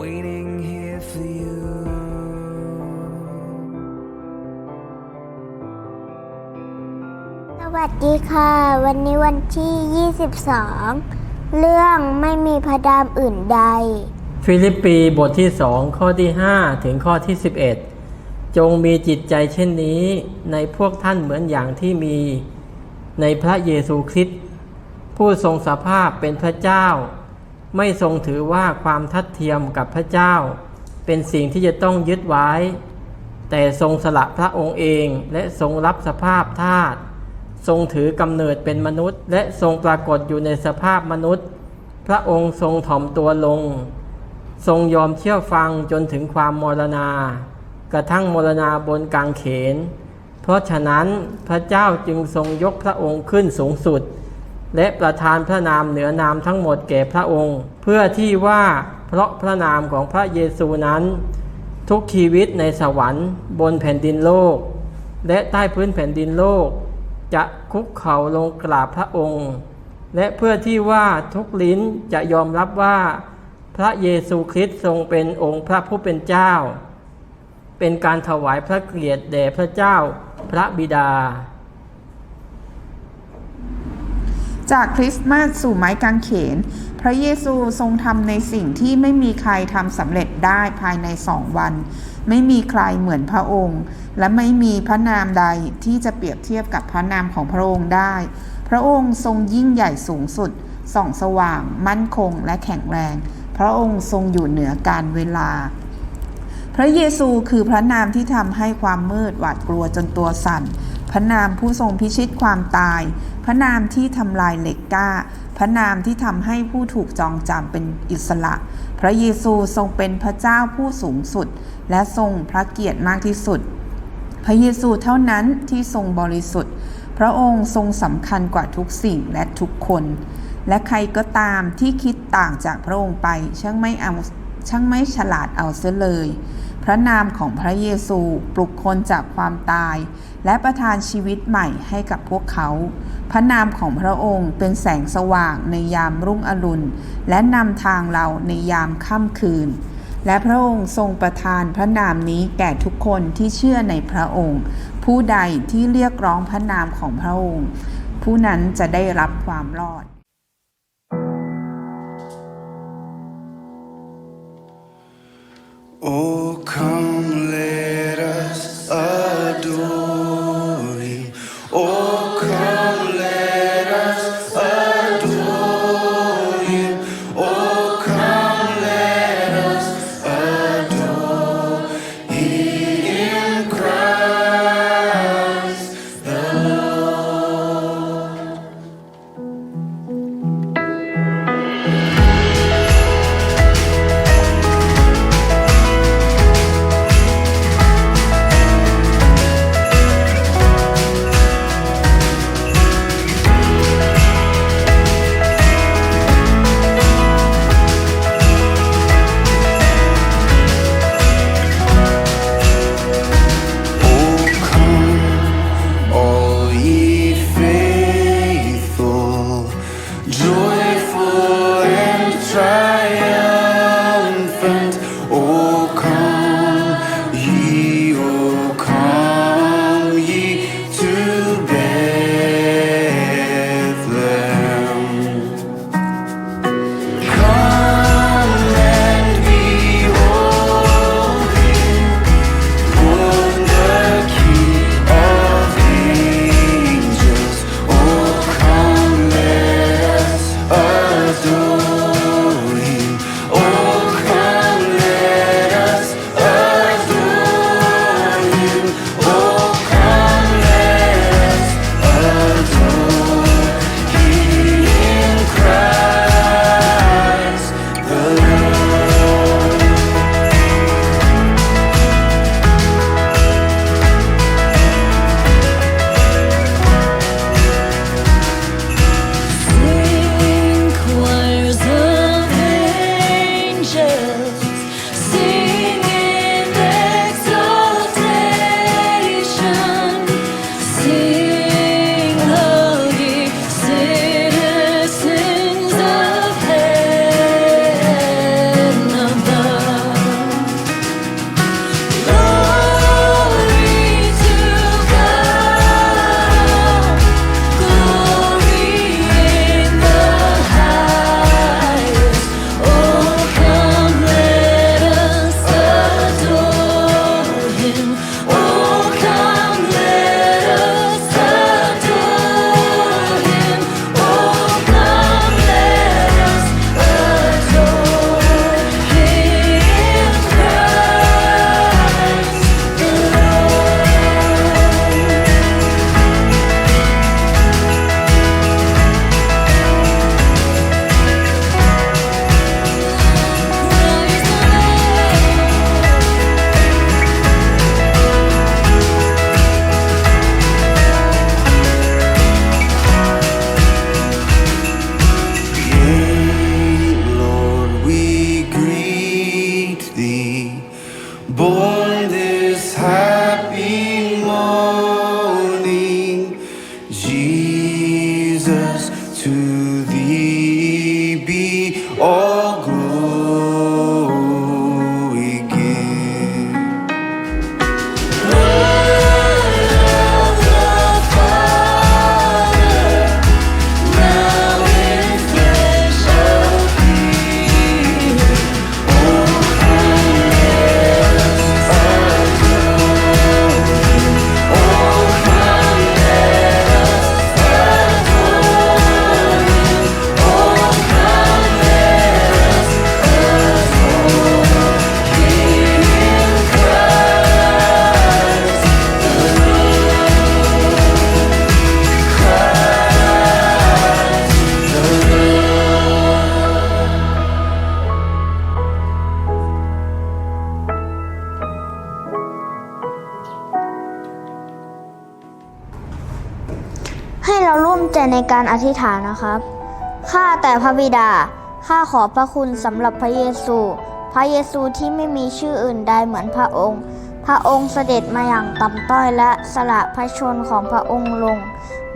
waiting here for you. สวัสดีค่ะ วันนี้วันที่ 22 เรื่องไม่มีพระดามอื่นใด ฟิลิปปีบทที่ 2 ข้อที่ 5 ถึงข้อที่ 11 จงมีจิตใจเช่นนี้ ในพวกท่านเหมือนอย่างที่มีในพระเยซูคริสต์ผู้ทรงสภาพเป็นพระเจ้า ไม่ทรงถือว่าความทัดเทียมกับพระเจ้า เป็นสิ่งที่จะต้องยึดไว้ แต่ทรงสละพระองค์เองและทรงรับสภาพทาสทรงถือกำเนิดเป็นมนุษย์ และทรงปรากฏอยู่ในสภาพมนุษย์ พระองค์ทรงถ่อมตัวลง ทรงยอมเชื่อฟังจนถึงความมรณา กระทั่งมรณาบนกางเขน เพราะฉะนั้นพระเจ้าจึงทรงยกพระองค์ขึ้นสูงสุด และประทานพระนามเหนือนามทั้งหมดแก่พระองค์ เพื่อที่ว่าเพราะพระนามของพระเยซูนั้น ทุกชีวิตในสวรรค์บนแผ่นดินโลก และใต้พื้นแผ่นดินโลก จะคุกเข่าลงกราบพระองค์ และเพื่อที่ว่าทุกลิ้นจะยอมรับว่า พระเยซูคริสต์ทรงเป็นองค์พระผู้เป็นเจ้า เป็นการถวายพระเกียรติแด่พระเจ้าพระบิดา จากคริสต์มาสสู่ไม้กางเขน พระเยซูทรงทำในสิ่งที่ไม่มีใครทำสำเร็จได้ภายในสองวัน ไม่มีใครเหมือนพระองค์ และไม่มีพระนามใดที่จะเปรียบเทียบกับพระนามของพระองค์ได้ พระองค์ทรงยิ่งใหญ่สูงสุด ส่องสว่าง มั่นคงและแข็งแรง พระองค์ทรงอยู่เหนือการเวลา พระเยซูคือพระนามที่ทำให้ความมืดหวาดกลัวจนตัวสั่น พระนามผู้ทรงพิชิตความตาย พระนามที่ทำลายเหล็กกล้า พระนามที่ทำให้ผู้ถูกจองจำเป็นอิสระ พระเยซูทรงเป็นพระเจ้าผู้สูงสุด และทรงพระเกียรติมากที่สุด พระเยซูเท่านั้นที่ทรงบริสุทธิ์ พระองค์ทรงสำคัญกว่าทุกสิ่งและทุกคน และใครก็ตามที่คิดต่างจากพระองค์ไปช่างไม่เอาช่างไม่ฉลาดเอาเสียเลย พระนามของพระเยซูปลุกคนจากความตาย และประทานชีวิตใหม่ให้กับพวกเขา พระนามของพระองค์เป็นแสงสว่างในยามรุ่งอรุณ และนำทางเราในยามค่ำคืน และพระองค์ทรงประทานพระนามนี้แก่ทุกคนที่เชื่อในพระองค์ ผู้ใดที่เรียกร้องพระนามของพระองค์ ผู้นั้นจะได้รับความรอด Oh, come, ให้เราร่วมใจในการอธิษฐานนะครับ ข้าแต่พระบิดา ข้าขอพระคุณสำหรับพระเยซู พระเยซูที่ไม่มีชื่ออื่นใดเหมือนพระองค์ พระองค์เสด็จมาอย่างต่ำต้อยและสละพระชนของพระองค์ลง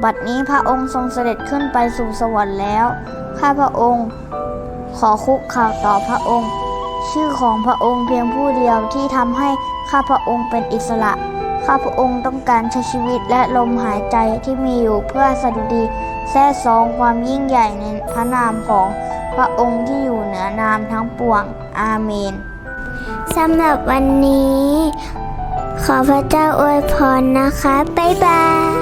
บัดนี้พระองค์ทรงเสด็จขึ้นไปสู่สวรรค์แล้ว ข้าพระองค์ขอคุกเข่าวต่อพระองค์ ชื่อของพระองค์เพียงผู้เดียวที่ทำให้ข้าพระองค์เป็นอิสระ ข้าพระองค์ต้องการใช้ชีวิตและลมหายใจที่มีอยู่เพื่อสดุดีแท้ซองความยิ่งใหญ่ในพระนามของพระองค์ที่อยู่เหนือนามทั้งปวง อาเมนสำหรับวันนี้ ขอพระเจ้าอวยพรนะคะ บ๊ายบาย